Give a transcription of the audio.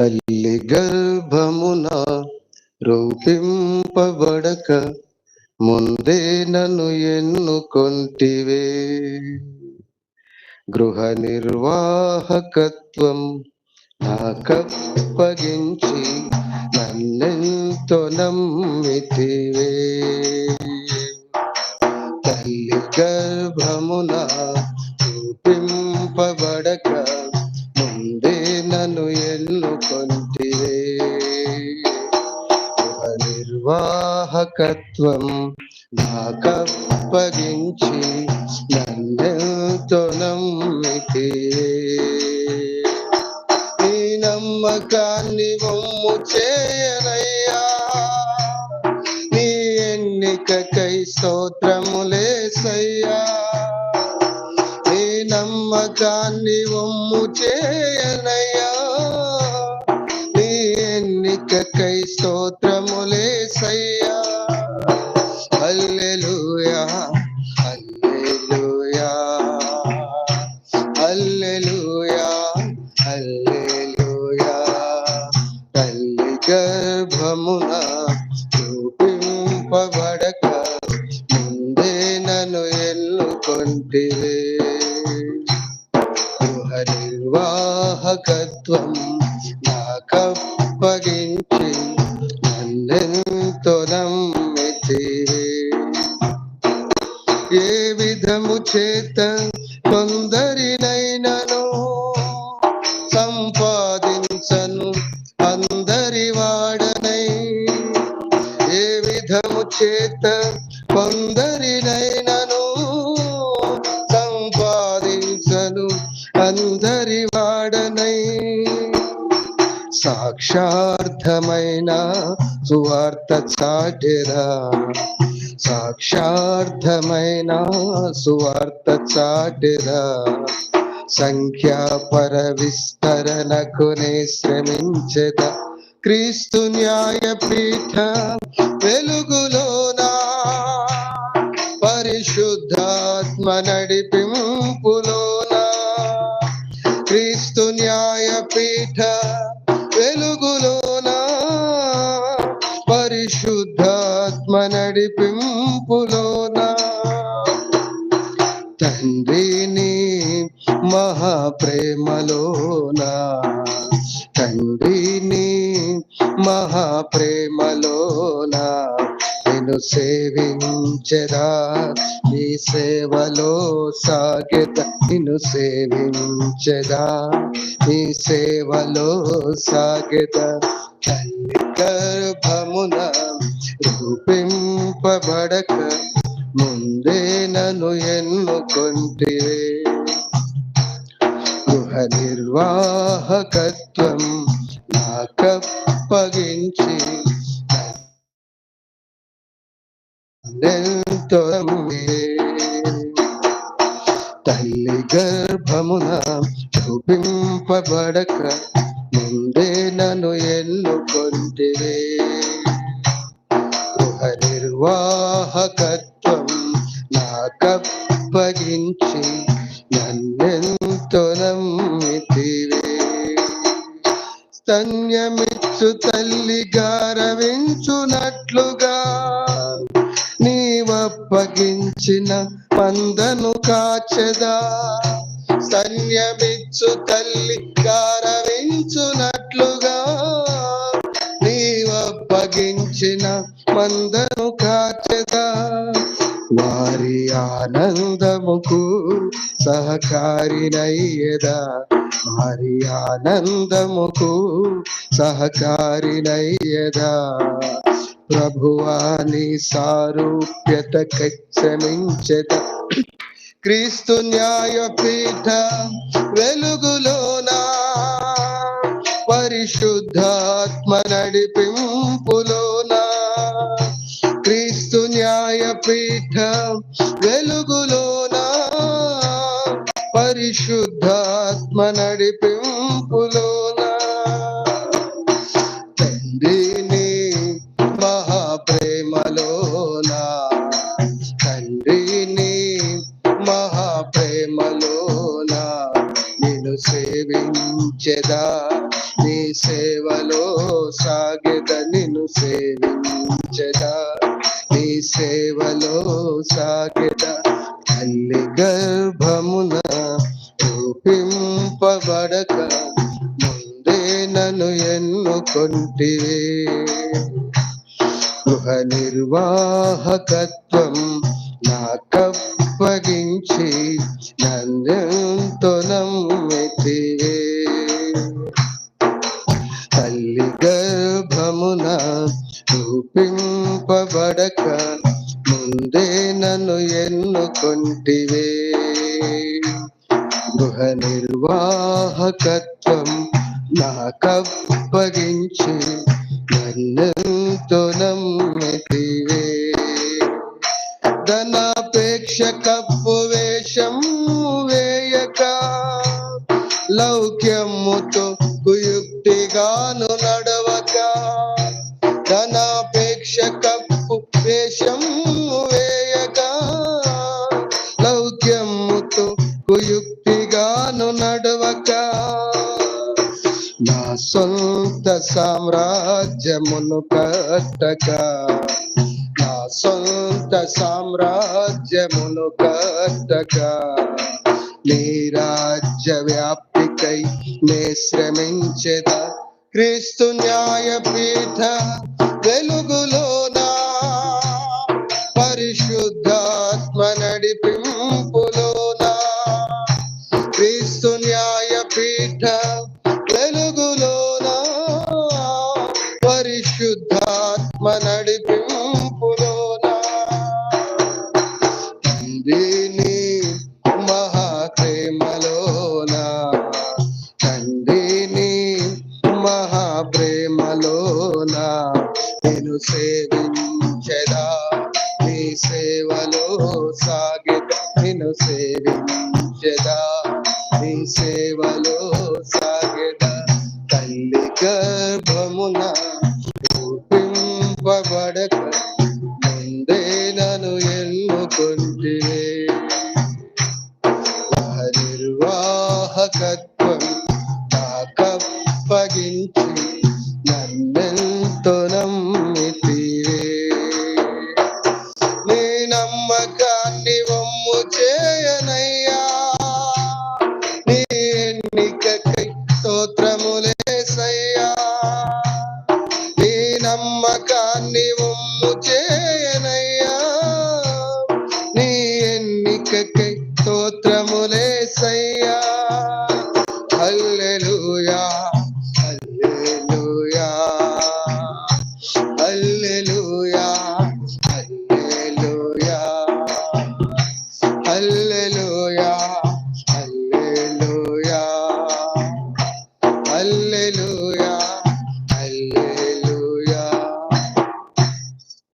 తల్లి గర్భమున రూపింపబడక ముందే నన్ను ఎన్నుకొంటివే. గృహ నిర్వాహకత్వం నాకప్పగించి నన్నెంతో నమ్మితివే. తల్లి గర్భమున రూపింప వాహకత్వం నాకప్పగించి నన్నెంతో నమ్మితే. నీ నమ్మకాన్ని మమ్ము చేయనయ్యా. నీ ఎన్నికకై స్తోత్రములేసయ్యా నీ నమ్మకాన్ని ఒమ్ము చేయనయ్యా. నీ ఎన్నికకై స్తోత్రములేసయ్యా గర్భమున ఏ చేత కొందరినైనను సంపాదించను. అందరి వాడనై సాక్షార్థమైన సువార్త చాటెరా. సాక్షార్థమైన సువార్త చాటెరా. సంఖ్యాపర విస్తరణకు నే క్రీస్తు న్యాయపీఠ వెలుగులోనా? పరిశుద్ధాత్మ నడిపింపులోనా? క్రీస్తు న్యాయపీఠ వెలుగులోనా? పరిశుద్ధాత్మ నడిపింపులోనా? తండ్రిని మహాప్రేమలోనా? తండ్రిని మహాప్రేమలోన నేను సేవించరా నీ సేవలో సాగెత నిన్ను సేవించదా. నీ సేవలో సాగెత తల్లి గర్భమున రూపింపబడక ముందే నన్ను ఎన్నుకొంటివే గృహ నిర్వాహకత్వం నాకప్పగించి తల్లి గర్భమున చూపింపబడక ముందే నన్ను ఎన్నుకొంటివే గృహ నిర్వాహకత్వం నాకప్పగించి నన్నెంతో స్తన్యమిచ్చు తల్లి గారవించునట్లుగా. నీవప్పగించిన పందను కాచెదా. సన్యమిచ్చు తల్లి గారవించునట్లుగా. నీవప్పగించిన మందను కాచెదా. వారి ఆనందముకు సహకారినయ్యదా. వారి ఆనందముకు సహకారినయ్యదా. ప్రభువాని సారూప్యత క్షమించద. క్రీస్తు న్యాయపీఠ పరిశుద్ధాత్మ నడిపింపులోన తండ్రిని మహాప్రేమలోన తండ్రిని మహాప్రేమలోన నేను సేవించెదా నీ సేవలో సాగెద నిన్ను సేవించదా నీ సేవలో సాగెద తల్లి గర్భమున రూపింపబడక ముందే నన్ను ఎన్నుకొంటివే. గృహ నిర్వాహకత్వం నాకప్పగించి నందెంతో నమ్మితివే. తల్లి గర్భమున రూపింపబడక ముందే నన్ను ఎన్నుకొంటివే. నిర్వాహకత్వం నాకప్పగించి నన్నెంతో నమ్మితివే. ధనాపేక్ష కప్పు వేషం వేయక లౌక్యముతో కుయుక్తిగాను నడవక సొంత సామ్రాజ్యమును కట్టక. నా సొంత సామ్రాజ్యమును కట్టక. నీ రాజ్య వ్యాప్తికై నే శ్రమించేదా. క్రీస్తు న్యాయపీఠ వెలుగులో పరిశుద్ధాత్మ నడిపింపులోనా తండ్రిని మహాప్రేమలోనా. తండ్రిని మహాప్రేమలోనా. నేను సేవించదా నీ సేవలో సాగిద నేను సేవించ రూపింపబడక వమ్ము చేయనయ్యా